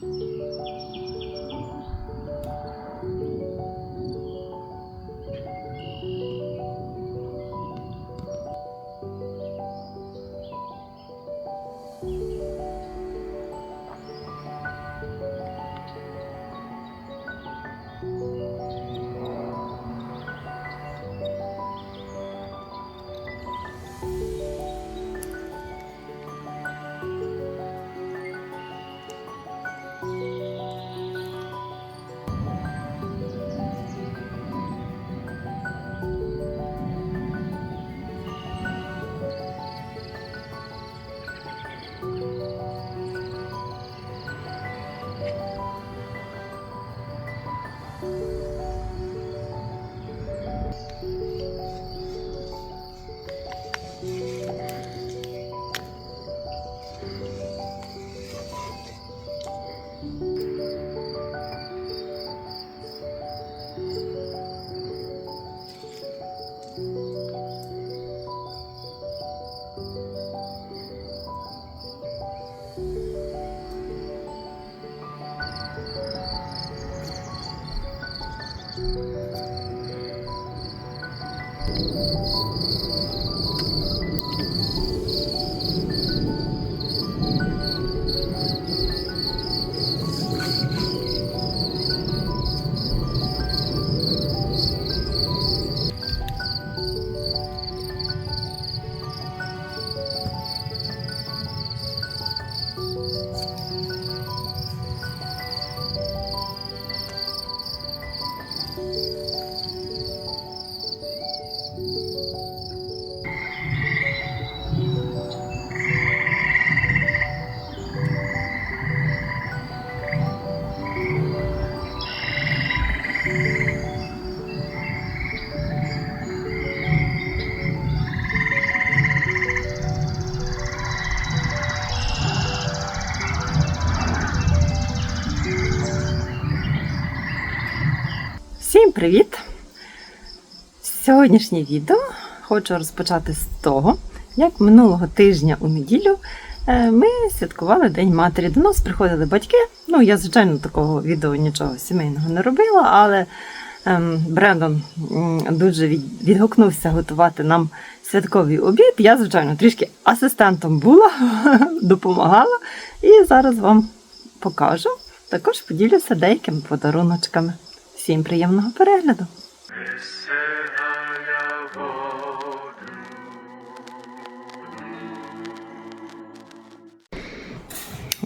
Всім привіт! Сьогоднішнє відео хочу розпочати з того, як минулого тижня у неділю е, ми святкували День матері. До нас приходили батьки. Ну, я, звичайно, такого відео нічого сімейного не робила, але ем, Брендон дуже відгукнувся готувати нам святковий обід. Я, звичайно, трішки асистентом була, допомагала. І зараз вам покажу. Також поділюся деякими подаруночками. Всім приємного перегляду!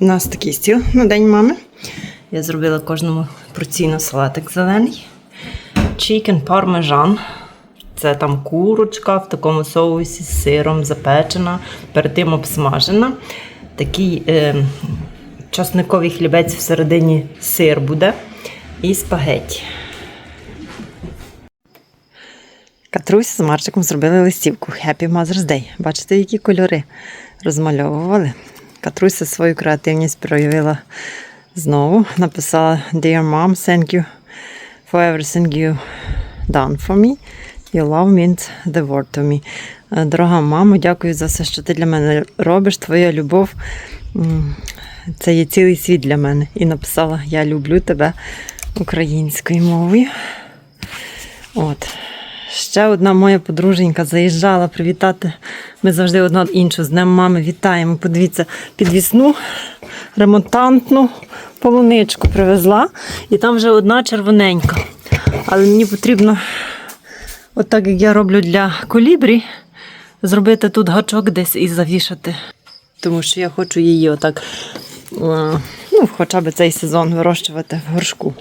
У нас такий стіл на День мами. Я зробила кожному порційно салатик зелений. Chicken parmesan. Це там курочка в такому соусі з сиром запечена, перед тим обсмажена. Такий е, часниковий хлібець всередині сир буде і спагетті. Катруся з Марчиком зробили листівку Happy Mother's Day. Бачите, які кольори розмальовували. Катруся свою креативність проявила знову. Написала Dear Mom, thank you for everything you done for me. Your love means the world to me. Е, Дорога мамо, дякую за все, що ти для мене робиш. Твоя любов це є цілий світ для мене. І написала Я люблю тебе українською мовою. От. Ще одна моя подруженька заїжджала привітати. Ми завжди одна іншу з Днем мами вітаємо. Подивіться, підвісну ремонтантну полуничку привезла. І там вже одна червоненька. Але мені потрібно, от так як я роблю для колібрі, зробити тут гачок десь і завішати. Тому що я хочу її отак, ну, хоча б цей сезон вирощувати в горшку.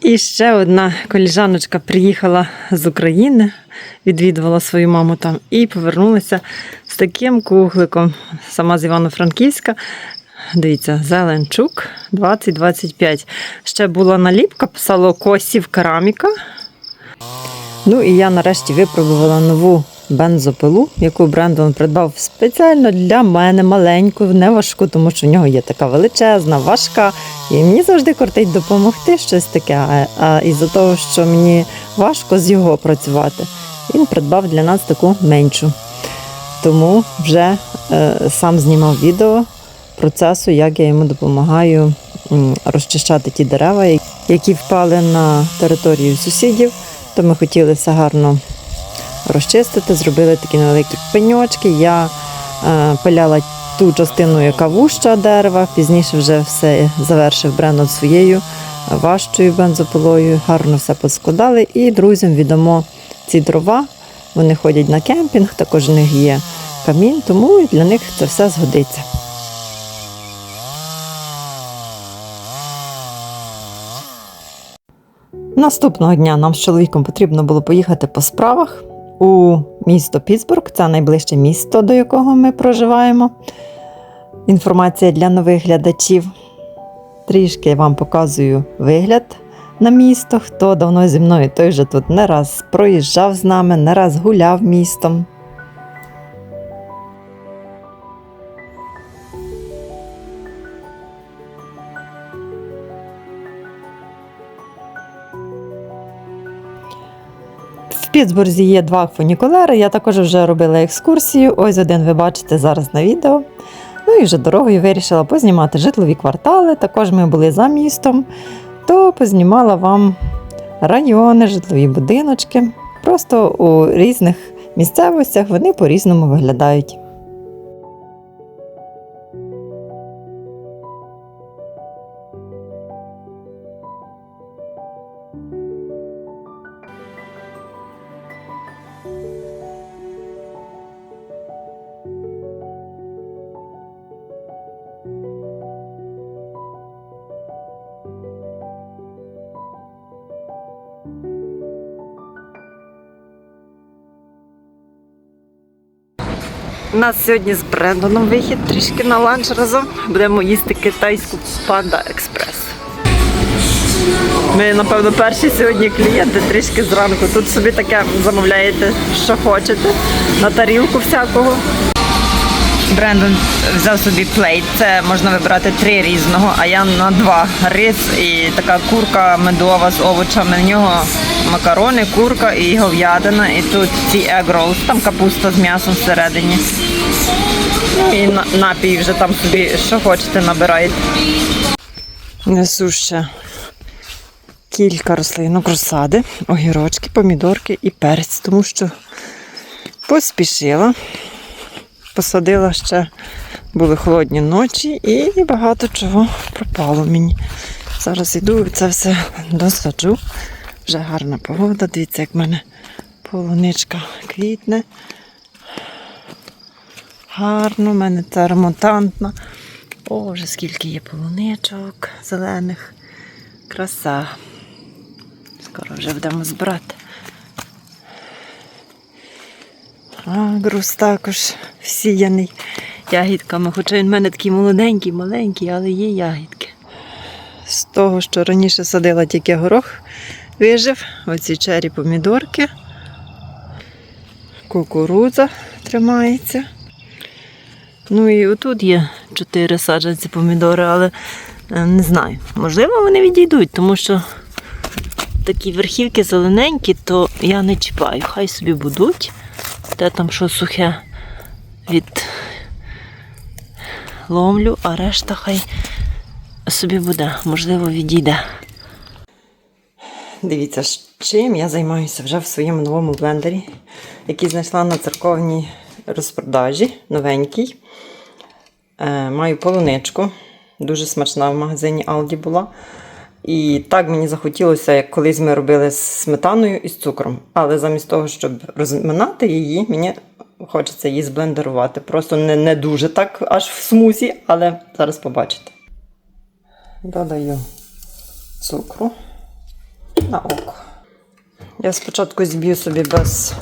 І ще одна коліжаночка приїхала з України, відвідувала свою маму там і повернулася з таким кухликом. Сама з Івано-Франківська. Дивіться, Зеленчук 2025. Ще була наліпка, писало Косів кераміка. Ну і я нарешті випробувала нову бензопилу, яку Брендон придбав спеціально для мене маленьку, не важку, тому що в нього є така величезна, важка. І мені завжди кортить допомогти щось таке. А із-за того, що мені важко з його працювати, він придбав для нас таку меншу. Тому вже е, сам знімав відео, процесу, як я йому допомагаю розчищати ті дерева, які впали на територію сусідів. То ми хотіли все гарно розчистити, зробили такі невеликі пеньочки. Я е, пиляла ту частину, яка вуща дерева. Пізніше вже все завершив Бренон своєю важчою бензопилою. Гарно все поскладали і друзям віддамо ці дрова. Вони ходять на кемпінг, також в них є камін, тому для них це все згодиться. Наступного дня нам з чоловіком потрібно було поїхати по справах у місто Пітсбург. Це найближче місто, до якого ми проживаємо. Інформація для нових глядачів. Трішки вам показую вигляд на місто. Хто давно зі мною, той вже тут не раз проїжджав з нами, не раз гуляв містом. Пітсбурзі є два фунікулери. Я також вже робила екскурсію. Ось один ви бачите зараз на відео. Ну і вже дорогою вирішила познімати житлові квартали. Також ми були за містом, то познімала вам райони, житлові будиночки. Просто у різних місцевостях вони по-різному виглядають. У нас сьогодні з Брендоном вихід трішки на ланч разом. Будемо їсти китайську панда експрес. Ми, напевно, перші сьогодні клієнти трішки зранку. Тут собі таке замовляєте, що хочете, на тарілку всякого. Брендон взяв собі плейт. Це можна вибирати три різного, а я на два. Рис і така курка медова з овочами. В нього макарони, курка і говядина. І тут ці rolls, там капуста з м'ясом всередині. Ну і напій вже там собі що хочете набираєте. Несу ще кілька рослинок розсади, огірочки, помідорки і перець, тому що поспішила. Посадила ще були холодні ночі і багато чого пропало мені. Зараз йду це все досаджу. Вже гарна погода. Дивіться, як в мене полуничка квітне. Гарно, в мене це ремонтантна. Боже, скільки є полуничок зелених. Краса. Скоро вже будемо збирати. Агрус також всіяний ягідками, хоча він в мене такий молоденький, маленький, але є ягідки. З того, що раніше садила тільки горох, вижив, оці чері помідорки, кукурудза тримається. Ну і отут є чотири саджанці помідори, але е, не знаю. Можливо, вони відійдуть, тому що такі верхівки зелененькі, то я не чіпаю. Хай собі будуть. Те там що сухе від ломлю, а решта хай собі буде, можливо, відійде. Дивіться, чим я займаюся вже в своєму новому блендері, який знайшла на церковній розпродажі, новенький. Е, маю полуничку, дуже смачна в магазині Aldi була. І так мені захотілося, як колись ми робили з сметаною і з цукром. Але замість того, щоб розминати її, мені хочеться її зблендерувати. Просто не, не дуже так аж в смузі, але зараз побачите. Додаю цукру на око. Я спочатку зіб'ю собі без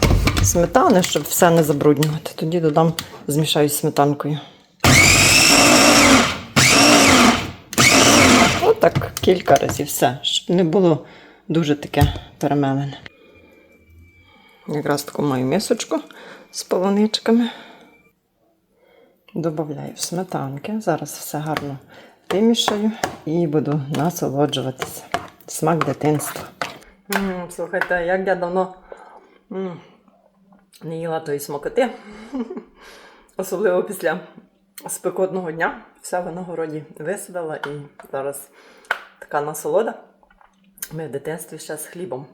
сметани, щоб все не забруднювати. Тоді додам, змішаю з сметанкою. Отак кілька разів все, щоб не було дуже таке перемелене. Якраз таку маю мисочку з полуничками. Добавляю в сметанки. Зараз все гарно вимішаю і буду насолоджуватися. Смак дитинства. М, Слухайте, як я давно м, не їла тої смакоти. Особливо після спекотного дня все в городі висадила і зараз така насолода. Ми в дитинстві ще з хлібом.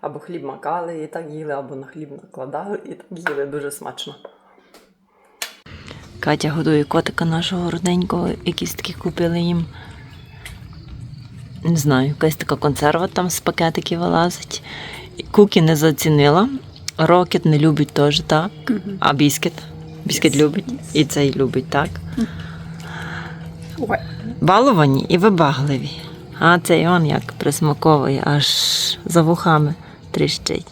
Або хліб макали і так їли, або на хліб накладали і так їли дуже смачно. Катя годує котика нашого родненького, якісь такі купили їм. Не знаю, якась така консерва там з пакетиків вилазить. Кукі не зацінила. Рокет не любить теж, так? А біскіт? Біскіт любить. І цей любить, так? Баловані і вибагливі. А цей он як присмаковує, аж за вухами тріщить.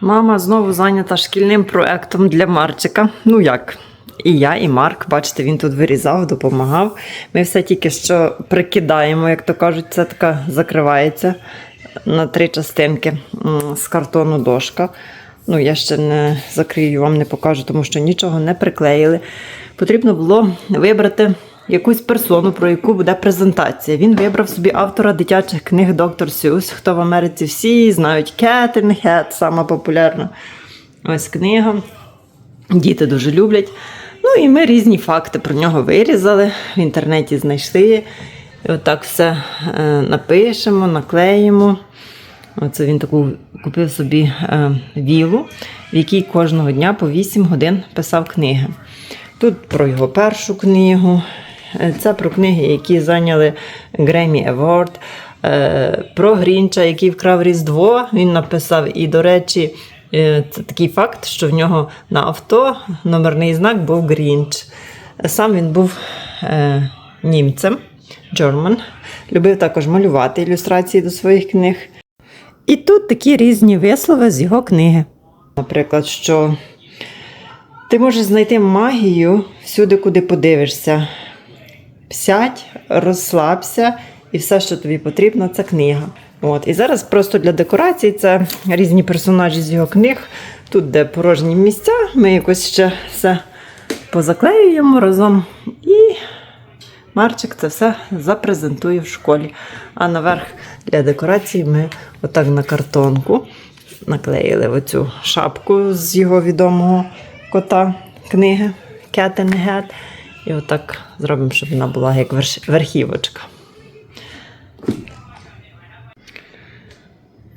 Мама знову зайнята шкільним проектом для Марчика. Ну як? І я, і Марк, бачите, він тут вирізав, допомагав. Ми все тільки що прикидаємо, як то кажуть, це така закривається на три частинки з картону дошка. Ну, я ще не закрию, вам не покажу, тому що нічого не приклеїли. Потрібно було вибрати якусь персону, про яку буде презентація. Він вибрав собі автора дитячих книг Доктор Сюс. Хто в Америці всі знають Кетин Хет, сама популярна. Ось книга. Діти дуже люблять. Ну і ми різні факти про нього вирізали, в інтернеті знайшли. Отак все е, напишемо, наклеїмо. Оце він таку купив собі е, вілу, в якій кожного дня по 8 годин писав книги. Тут про його першу книгу, е, це про книги, які зайняли Grammy Award, про Грінча, який вкрав Різдво. Він написав, і, до речі, такий факт, що в нього на авто номерний знак був Грінч. Сам він був е, німцем, German. Любив також малювати ілюстрації до своїх книг. І тут такі різні вислови з його книги. Наприклад, що ти можеш знайти магію всюди, куди подивишся. Сядь, розслабся, і все, що тобі потрібно, це книга. От. І зараз просто для декорацій це різні персонажі з його книг. Тут, де порожні місця, ми якось ще все позаклеюємо разом. І Марчик це все запрезентує в школі. А наверх для декорації ми отак на картонку наклеїли оцю шапку з його відомого кота книги Cat and Hat. І отак зробимо, щоб вона була як верхівочка.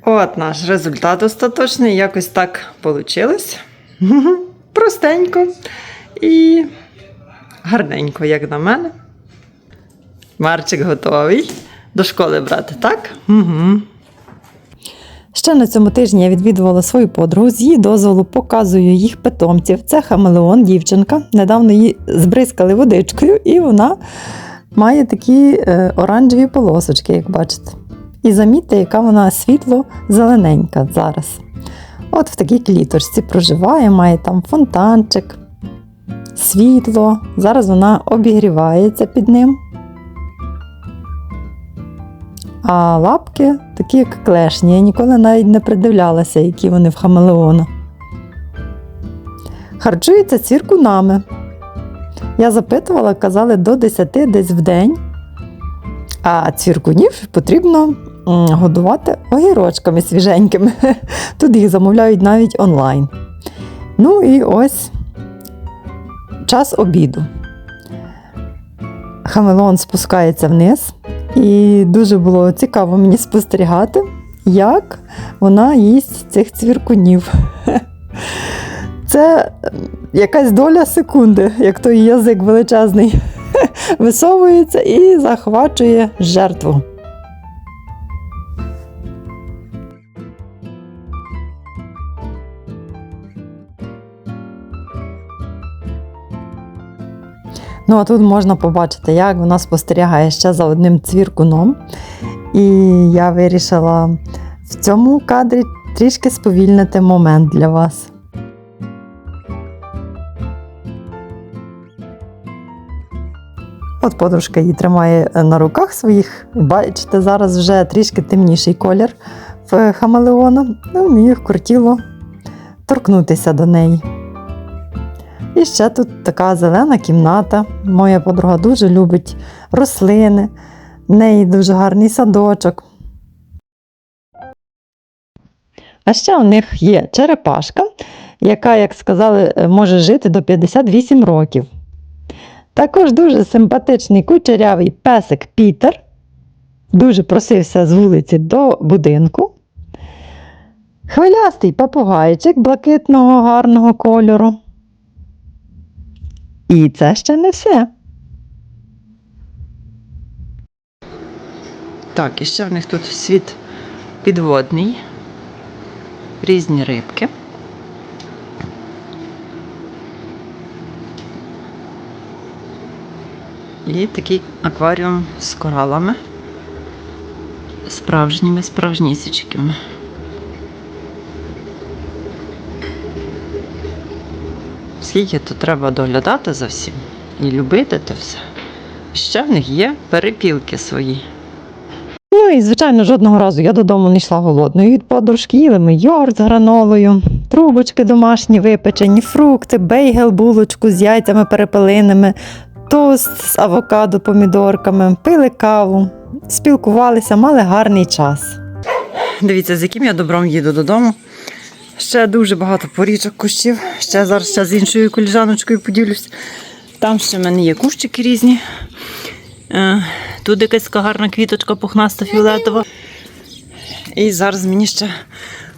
От наш результат остаточний. Якось так вийшло. Простенько і гарненько, як на мене. Марчик готовий до школи брати, так? Угу. Ще на цьому тижні я відвідувала свою подругу. З її дозволу показую їх питомців. Це хамелеон, дівчинка. Недавно її збризкали водичкою, і вона має такі е, оранжеві полосочки, як бачите. І замітьте, яка вона світло-зелененька зараз. От в такій кліточці проживає, має там фонтанчик, світло. Зараз вона обігрівається під ним. А лапки такі, як клешні. Я ніколи навіть не придивлялася, які вони в хамелеона. Харчується цвіркунами. Я запитувала, казали до 10 десь в день. А цвіркунів потрібно годувати огірочками свіженькими. Тут їх замовляють навіть онлайн. Ну і ось час обіду. Хамелеон спускається вниз. І дуже було цікаво мені спостерігати, як вона їсть цих цвіркунів. Це якась доля секунди, як той язик величезний висовується і захвачує жертву. Ну, а тут можна побачити, як вона спостерігає ще за одним цвіркуном. І я вирішила в цьому кадрі трішки сповільнити момент для вас. От подружка її тримає на руках своїх. Бачите, зараз вже трішки темніший колір в хамелеона. Ну, мені хотіло торкнутися до неї. І ще тут така зелена кімната. Моя подруга дуже любить рослини, в неї дуже гарний садочок. А ще у них є черепашка, яка, як сказали, може жити до 58 років. Також дуже симпатичний кучерявий песик Пітер. Дуже просився з вулиці до будинку. Хвилястий попугайчик блакитного гарного кольору. І це ще не все. Так, і ще в них тут світ підводний, різні рибки. І такий акваріум з коралами. Справжніми, справжнісічками. Скільки тут треба доглядати за всім і любити те все. Ще в них є перепілки свої. Ну і, звичайно, жодного разу я додому не йшла голодною. Від подружки їли ми йорт з гранолою, трубочки домашні випечені, фрукти, бейгел, булочку з яйцями перепелиними, тост з авокадо, помідорками, пили каву, спілкувалися, мали гарний час. Дивіться, з яким я добром їду додому. Ще дуже багато порічок кущів. Ще зараз ще з іншою коліжаночкою поділюсь. Там ще в мене є кущики різні. Е, Тут якась гарна квіточка пухнаста фіолетова. І зараз мені ще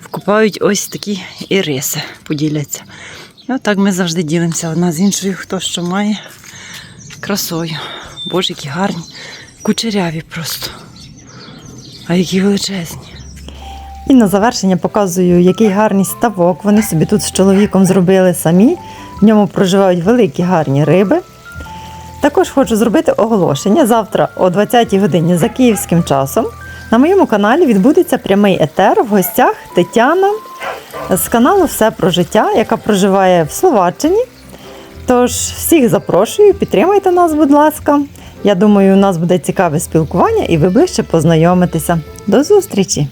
вкупають ось такі іриси, поділяться. І отак ми завжди ділимося одна з іншою, хто що має красою. Боже, які гарні, кучеряві просто. А які величезні. І на завершення показую, який гарний ставок вони собі тут з чоловіком зробили самі. В ньому проживають великі гарні риби. Також хочу зробити оголошення. Завтра о 20-й годині за київським часом на моєму каналі відбудеться прямий етер. В гостях Тетяна з каналу Все про життя, яка проживає в Словаччині. Тож всіх запрошую, підтримайте нас, будь ласка. Я думаю, у нас буде цікаве спілкування і ви ближче познайомитеся. До зустрічі!